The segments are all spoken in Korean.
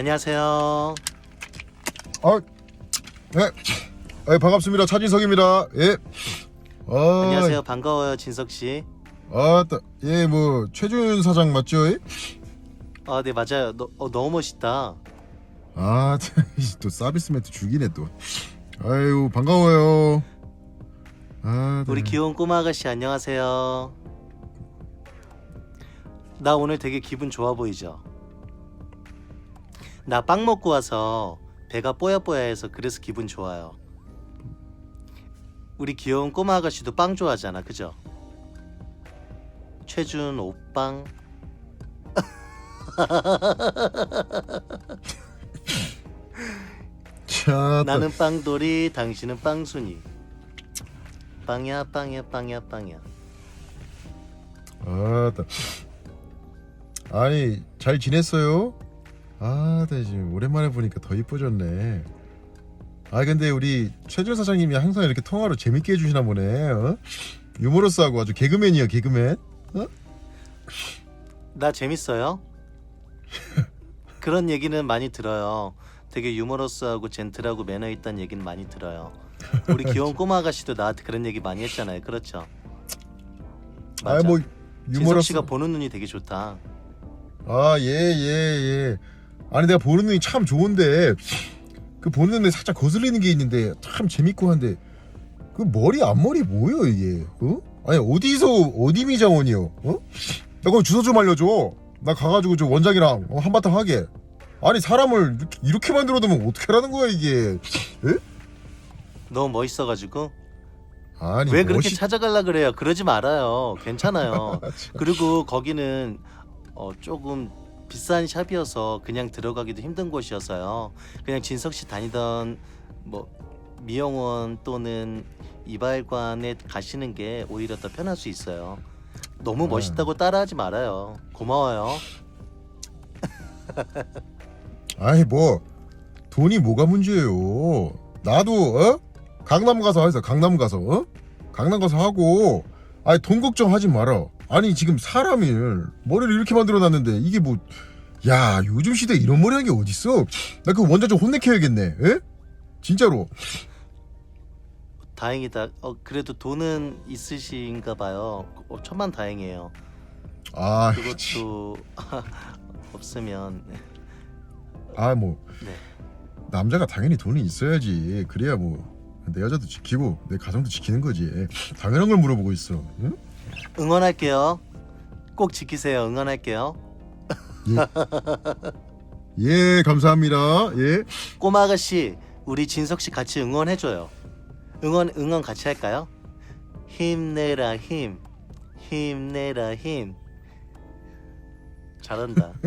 안녕하세요. 아, 네. 아, 반갑습니다. 차진석입니다. 예. 아, 안녕하세요. 반가워요, 진석 씨. 아, 따, 예, 뭐 최준 사장 맞죠? 예? 아, 네 맞아요. 너, 어, 너무 멋있다. 아, 또 서비스 멘트 죽이네 또. 아유, 반가워요. 아, 우리 네. 귀여운 꼬마 아가씨 안녕하세요. 나 오늘 되게 기분 좋아 보이죠? 나 빵 먹고 와서 배가 뽀야뽀야해서 그래서 기분 좋아요. 우리 귀여운 꼬마 아가씨도 빵 좋아하잖아, 그죠? 최준 오빵. 차, 나는 빵돌이, 당신은 빵순이. 빵이야, 빵이야, 빵이야, 빵이야. 아, 따. 아니, 잘 지냈어요? 아, 네, 지금 오랜만에 보니까 더 이뻐졌네. 아, 근데 우리 최준 사장님이 항상 이렇게 통화로 재밌게 해주시나 보네. 어? 유머러스하고 아주 개그맨이야, 개그맨. 나 재밌어요? 그런 얘기는 많이 들어요. 되게 유머러스하고 젠틀하고 매너 있다는 얘기는 많이 들어요. 우리 귀여운 꼬마 아가씨도 나한테 그런 얘기 많이 했잖아요. 그렇죠? 맞아. 아, 뭐 진석 유머러스. 씨가 보는 눈이 되게 좋다. 아, 예, 예, 예. 아니 내가 보는 눈이 참 좋은데 그 보는 눈에 살짝 거슬리는 게 있는데 참 재밌고 한데 그 머리 앞머리 뭐예요 이게? 어? 아니 어디서 어디 미장원이요? 어? 나 그럼 주소 좀 알려줘. 나 가가지고 저 원장이랑 어, 한바탕 하게. 아니 사람을 이렇게, 이렇게 만들어두면 어떻게 하라는 거야 이게? 너무 멋있어가지고 아니 왜 그렇게 멋이- 찾아갈라 그래요? 그러지 말아요. 괜찮아요. 그리고 거기는 어, 조금 비싼 샵이어서 그냥 들어가기도 힘든 곳이어서요. 그냥 진석 씨 다니던 뭐 미용원 또는 이발관에 가시는 게 오히려 더 편할 수 있어요. 너무 아. 멋있다고 따라하지 말아요. 고마워요. 아이 뭐 돈이 뭐가 문제예요. 나도 어? 강남 가서 해서 강남 가서 어? 강남 가서 하고 아니 돈 걱정하지 마라. 아니 지금 사람이 머리를 이렇게 만들어 놨는데 이게 뭐 야 요즘 시대에 이런 머리 하는 게 어딨어? 나 그 원장 좀 혼내켜야겠네. 에? 진짜로. 다행이다. 어, 그래도 돈은 있으신가 봐요. 어, 천만 다행이에요. 아, 그것도 없으면 네. 아 뭐 네. 남자가 당연히 돈이 있어야지. 그래야 뭐 내 여자도 지키고 내 가정도 지키는 거지. 당연한 걸 물어보고 있어. 응? 응원할게요. 꼭 지키세요. 응원할게요. 예, 감사합니다. 예. 꼬마 아가씨, 우리 진석 씨 같이 응원해줘요. 응원 응원 같이 할까요? 힘내라 힘, 힘내라 힘. 잘한다.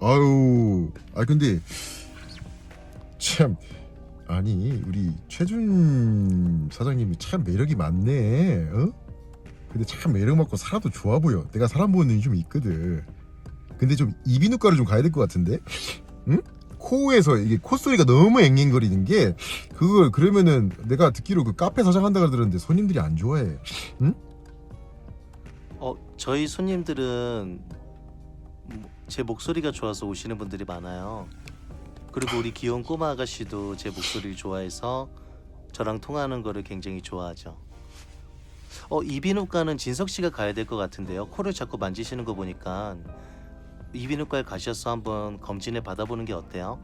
아유, 아 근데 참 아니 우리 최준 사장님이 참 매력이 많네. 어? 근데 참 매력 많고 살아도 좋아 보여. 내가 사람 보는 눈이 좀 있거든. 근데 좀 이비인후과를 좀 가야 될 것 같은데, 응? 코에서 이게 콧소리가 너무 앵앵거리는 게 그걸 그러면은 내가 듣기로 그 카페 사장 한다고 들었는데 손님들이 안 좋아해. 어 저희 손님들은 뭐, 제 목소리가 좋아서 오시는 분들이 많아요. 그리고 우리 귀여운 꼬마 아가씨도 제 목소리를 좋아해서 저랑 통화하는 거를 굉장히 좋아하죠. 어 이비인후과는 진석 씨가 가야 될 것 같은데요. 코를 자꾸 만지시는 거 보니까 이비인후과에 가셔서 한번 검진을 받아보는 게 어때요?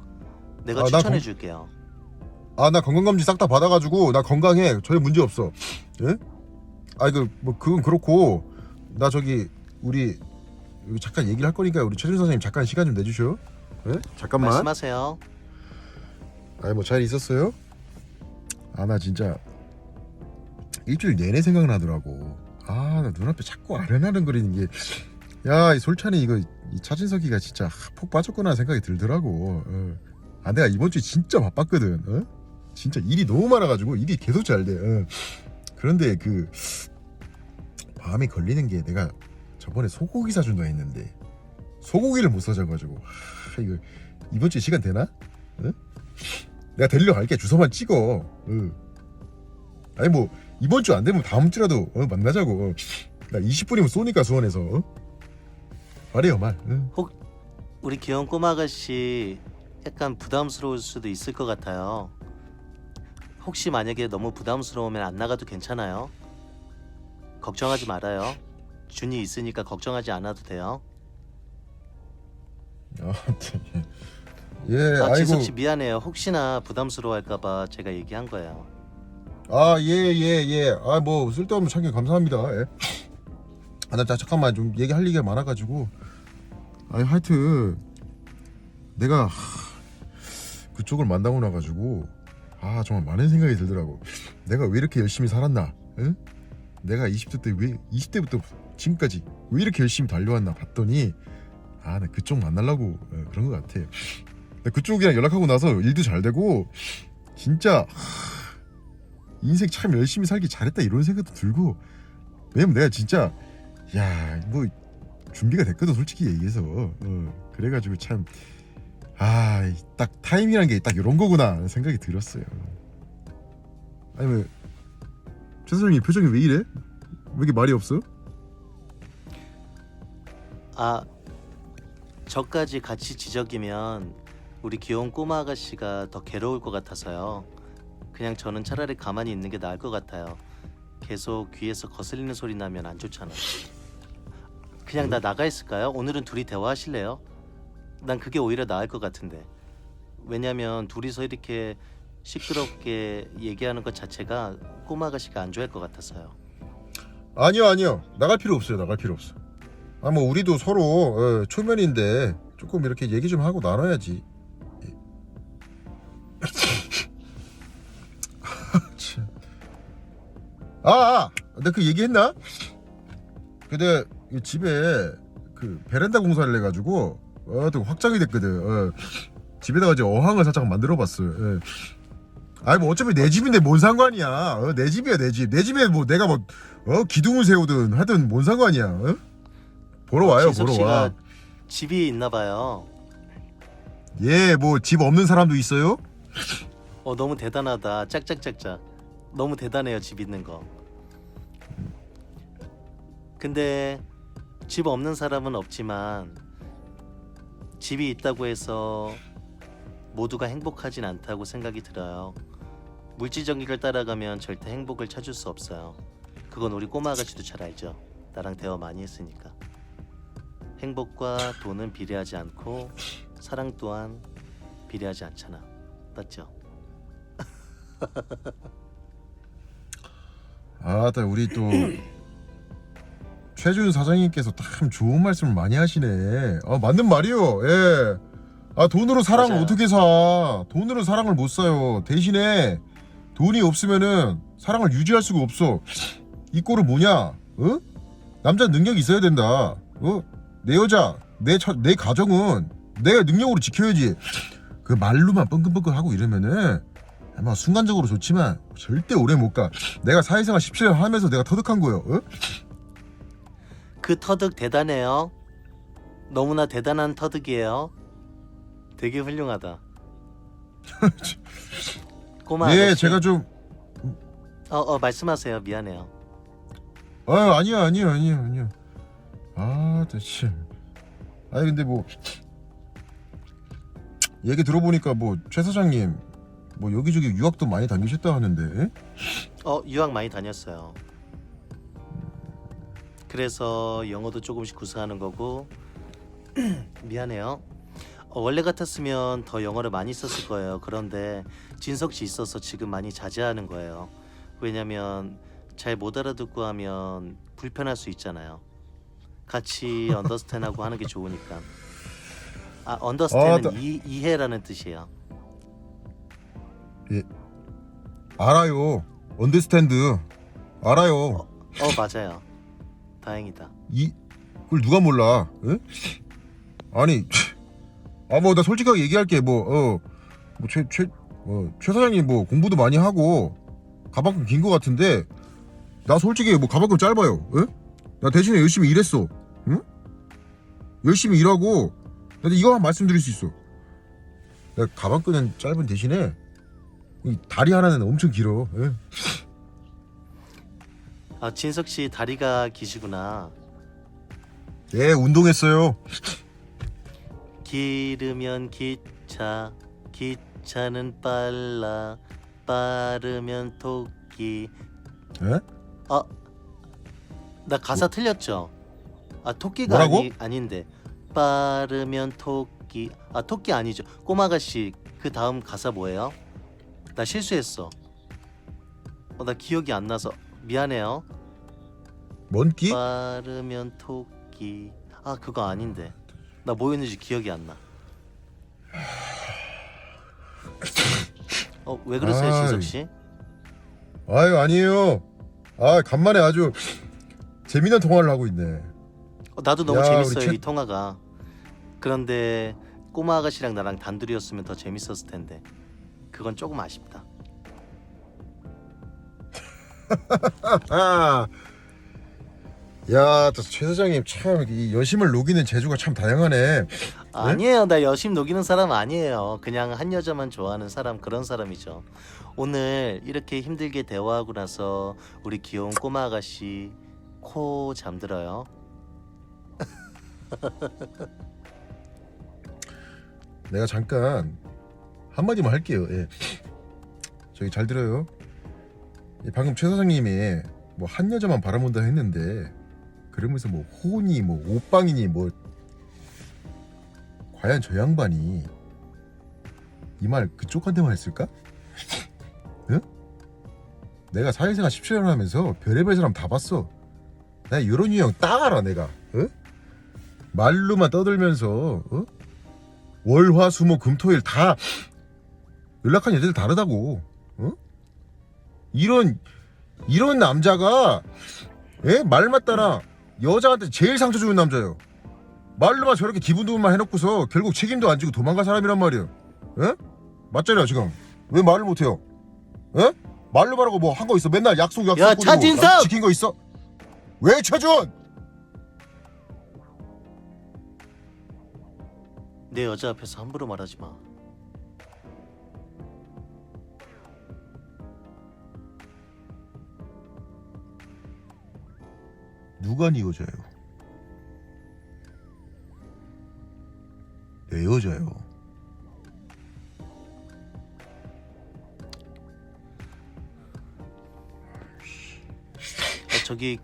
내가 아, 나 추천해 검- 줄게요. 아 나 건강검진 싹 다 받아가지고 나 건강해 전혀 문제 없어 예? 아 이거 뭐 그건 그렇고 나 저기 우리 여기 잠깐 얘기를 할 거니까 우리 최준 선생님 잠깐 시간 좀 내주셔 예? 잠깐만 말씀하세요. 아니 뭐잘 있었어요? 아 나 진짜 일주일 내내 생각나더라고 아 나 눈앞에 자꾸 아른아른거리는 게 야 이 솔찬이 이거 이 차진석이가 진짜 폭 빠졌구나 생각이 들더라고 어. 아 내가 이번 주에 진짜 바빴거든 어? 진짜 일이 너무 많아가지고 일이 계속 잘돼 어. 그런데 그 마음에 걸리는 게 내가 저번에 소고기 사준다 했는데 소고기를 못 사줘가지고 하, 이거 이번 주에 시간 되나? 어? 내가 데리러 갈게 주소만 찍어. 어. 아니 뭐 이번 주 안 되면 다음 주라도 어, 만나자고. 어. 나 20분이면 쏘니까 수원에서. 어? 말해요 말. 어? 우리 귀여운 꼬마 아가씨 약간 부담스러울 수도 있을 것 같아요. 혹시 만약에 너무 부담스러우면 안 나가도 괜찮아요. 걱정하지 말아요. 준이 있으니까 걱정하지 않아도 돼요. 아. 예, 아, 아이고. 지석 씨 미안해요. 혹시나 부담스러워할까봐 제가 얘기한 거예요. 아, 예, 예, 예. 아, 뭐 쓸데없는 참견 감사합니다. 예. 아, 나 자, 잠깐만 좀 얘기할 얘기가 많아가지고. 아니 하여튼 내가 하, 그쪽을 만나고 나가지고 아 정말 많은 생각이 들더라고. 내가 왜 이렇게 열심히 살았나? 응? 내가 20대 때 왜 20대부터 지금까지 왜 이렇게 열심히 달려왔나 봤더니 아, 나 그쪽 만나려고 어, 그런 것 같아. 나 그쪽이랑 연락하고 나서 일도 잘 되고 진짜 하, 인생 참 열심히 살기 잘했다 이런 생각도 들고 왜냐면 내가 진짜 야 뭐 준비가 됐거든 솔직히 얘기해서 어, 그래가지고 참 아 딱 타임이란 게 딱 이런 거구나 하는 생각이 들었어요 아니 면 최 선생님 표정이 왜 이래? 왜 이렇게 말이 없어? 아, 저까지 같이 지적이면 우리 귀여운 꼬마 아가씨가 더 괴로울 것 같아서요. 그냥 저는 차라리 가만히 있는 게 나을 것 같아요. 계속 귀에서 거슬리는 소리 나면 안 좋잖아. 그냥 나 나가 있을까요? 오늘은 둘이 대화하실래요? 난 그게 오히려 나을 것 같은데. 왜냐면 둘이서 이렇게 시끄럽게 얘기하는 것 자체가 꼬마 아가씨가 안 좋아할 것 같아서요. 아니요 아니요 나갈 필요 없어요 나갈 필요 없어 아뭐 우리도 서로 어, 초면인데 조금 이렇게 얘기 좀 하고 나눠야지 아, 아, 내가 그 얘기했나? 근데 이 집에 그 베란다 공사를 해가지고 어, 또 확장이 됐거든. 어, 집에다가 이제 어항을 살짝 만들어봤어요. 예. 아니 뭐 어차피 내 집인데 뭔 상관이야. 어, 내 집이야 내 집. 내 집에 뭐 내가 뭐 어, 기둥을 세우든 하든 뭔 상관이야. 어? 보러 와요 지석 보러 씨가 와. 집이 있나 봐요. 예, 뭐 집 없는 사람도 있어요? 어 너무 대단하다. 짝짝짝짝. 너무 대단해요 집 있는 거. 근데 집 없는 사람은 없지만 집이 있다고 해서 모두가 행복하진 않다고 생각이 들어요. 물질적인 걸 따라가면 절대 행복을 찾을 수 없어요. 그건 우리 꼬마 아가씨도 잘 알죠. 나랑 대화 많이 했으니까. 행복과 돈은 비례하지 않고 사랑 또한 비례하지 않잖아. 맞죠? 아따 우리 또 최준 사장님께서 참 좋은 말씀을 많이 하시네. 아 맞는 말이요. 예. 아 돈으로 사랑을 맞아요. 어떻게 사? 돈으로 사랑을 못 사요. 대신에 돈이 없으면은 사랑을 유지할 수가 없어. 이 꼴은 뭐냐? 어? 남자 능력이 있어야 된다. 어? 내 여자, 내, 처, 내 가정은 내가 능력으로 지켜야지. 그 말로만 뻥긋뻥긋 하고 이러면은 아마 순간적으로 좋지만 절대 오래 못 가. 내가 사회생활 17년 하면서 내가 터득한 거예요. 어? 그 터득 대단해요. 너무나 대단한 터득이에요. 되게 훌륭하다. 꼬마 예, 아가씨. 제가 좀 어, 어 말씀하세요. 미안해요. 아, 아니야, 아니야, 아니야, 아니야. 아, 대체. 아니 근데 뭐 얘기 들어보니까 뭐 최 사장님 뭐 여기저기 유학도 많이 다니셨다 하는데 어 유학 많이 다녔어요. 그래서 영어도 조금씩 구사하는 거고 미안해요. 어, 원래 같았으면 더 영어를 많이 썼을 거예요. 그런데 진석 씨 있어서 지금 많이 자제하는 거예요. 왜냐면 잘 못 알아듣고 하면 불편할 수 있잖아요. 같이 언더스탠하고 하는 게 좋으니까. 아 언더스탠은 아, 나- 이, 이해라는 뜻이에요. 알아요. 언더스탠드 알아요. 어 맞아요. 다행이다. 이 그걸 누가 몰라? 에? 아니 아 뭐 나 솔직하게 얘기할게 뭐어뭐최최 어, 최 사장님 뭐 공부도 많이 하고 가방끈 긴거 같은데 나 솔직히 뭐 가방끈 짧아요. 에? 나 대신에 열심히 일했어. 응? 열심히 일하고 근데 이거 만 말씀드릴 수 있어. 내가 가방끈은 짧은 대신에 이 다리 하나는 엄청 길어. 예? 아 진석 씨 다리가 기시구나. 예, 운동했어요. 기르면 기차 기차는 빨라 빠르면 토끼 에? 나 가사 틀렸죠? 아 토끼가 뭐라고? 아니, 아닌데 빠르면 토끼 아 토끼 아니죠 꼬마가씨 그 다음 가사 뭐예요? 나 실수했어 어, 나 기억이 안 나서 미안해요 뭔 끼? 빠르면 토끼 아 그거 아닌데 나 뭐였는지 기억이 안 나 어 왜 그러세요 아이. 진석 씨? 아유 아니에요. 아 간만에 아주 재미난 통화를 하고 있네. 어, 나도 너무 야, 재밌어요 챗- 이 통화가 그런데 꼬마 아가씨랑 나랑 단둘이었으면 더 재밌었을 텐데 그건 조금 아쉽다. 아. 야, 또최 사장님 참 이 여심을 녹이는 재주가 참 다양하네. 아니에요. 나 여심 녹이는 사람 아니에요. 그냥 한 여자만 좋아하는 사람 그런 사람이죠. 오늘 이렇게 힘들게 대화하고 나서 우리 귀여운 꼬마 아가씨 코 잠들어요? 내가 잠깐 한마디만 할게요. 예. 저기 잘 들어요. 예, 방금 최 사장님이 뭐 한 여자만 바라본다 했는데 그러면서 뭐 호니 뭐 오빵이니 뭐 과연 저 양반이 이 말 그쪽한테만 했을까? 응? 내가 사회생활 17년 하면서 별의별 사람 다 봤어. 나 이런 유형 딱 알아 내가. 응? 말로만 떠들면서 어? 월화수목 금토일 다 연락한 여자들 다르다고. 어? 이런 이런 남자가 예? 말만 따라 여자한테 제일 상처 주는 남자예요. 말로만 저렇게 기분 좋은만 해놓고서 결국 책임도 안 지고 도망간 사람이란 말이에요. 예? 맞잖아요 지금. 왜 말을 못해요? 예? 말로 말하고 뭐 한 거 있어? 맨날 약속 약속. 야, 차진섭! 약속 지킨 거 있어? 왜 최준? 내 여자 앞에서 함부로 말하지 마 누가 네 여자예요? 내 여자요. 아, 저기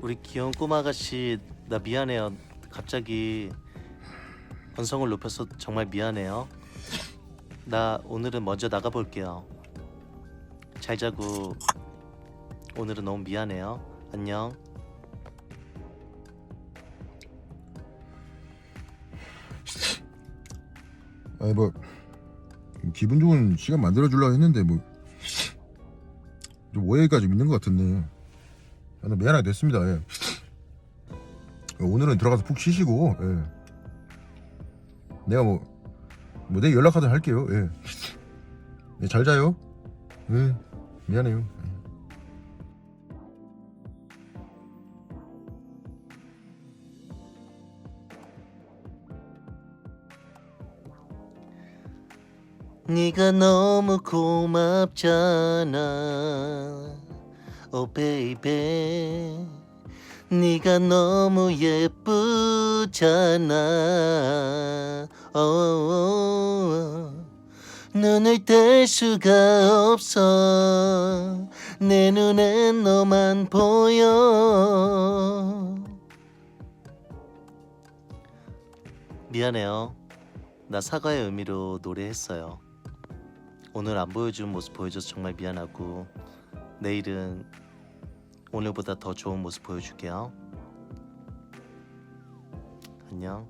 우리 귀여운 꼬마 아가씨 나 미안해요. 갑자기 언성을 높여서 정말 미안해요. 나 오늘은 먼저 나가 볼게요. 잘 자고 오늘은 너무 미안해요. 안녕. 아니 뭐 기분 좋은 시간 만들어 주려고 했는데 뭐좀 오해가 좀 있는 것 같은데 아, 나 미안하게 됐습니다 예. 오늘은 들어가서 푹 쉬시고 예. 내가 뭐, 뭐 내일 연락하든 할게요 예. 예, 잘 자요 예. 미안해요 네가 너무 고맙잖아. 오 베이베 네가 너무 예쁘잖아. 오, 눈을 뗄 수가 없어. 내 눈엔 너만 보여. 미안해요. 나 사과의 의미로 노래했어요 오늘 안 보여준 모습 보여줘서 정말 미안하고 내일은 오늘보다 더 좋은 모습 보여줄게요. 안녕.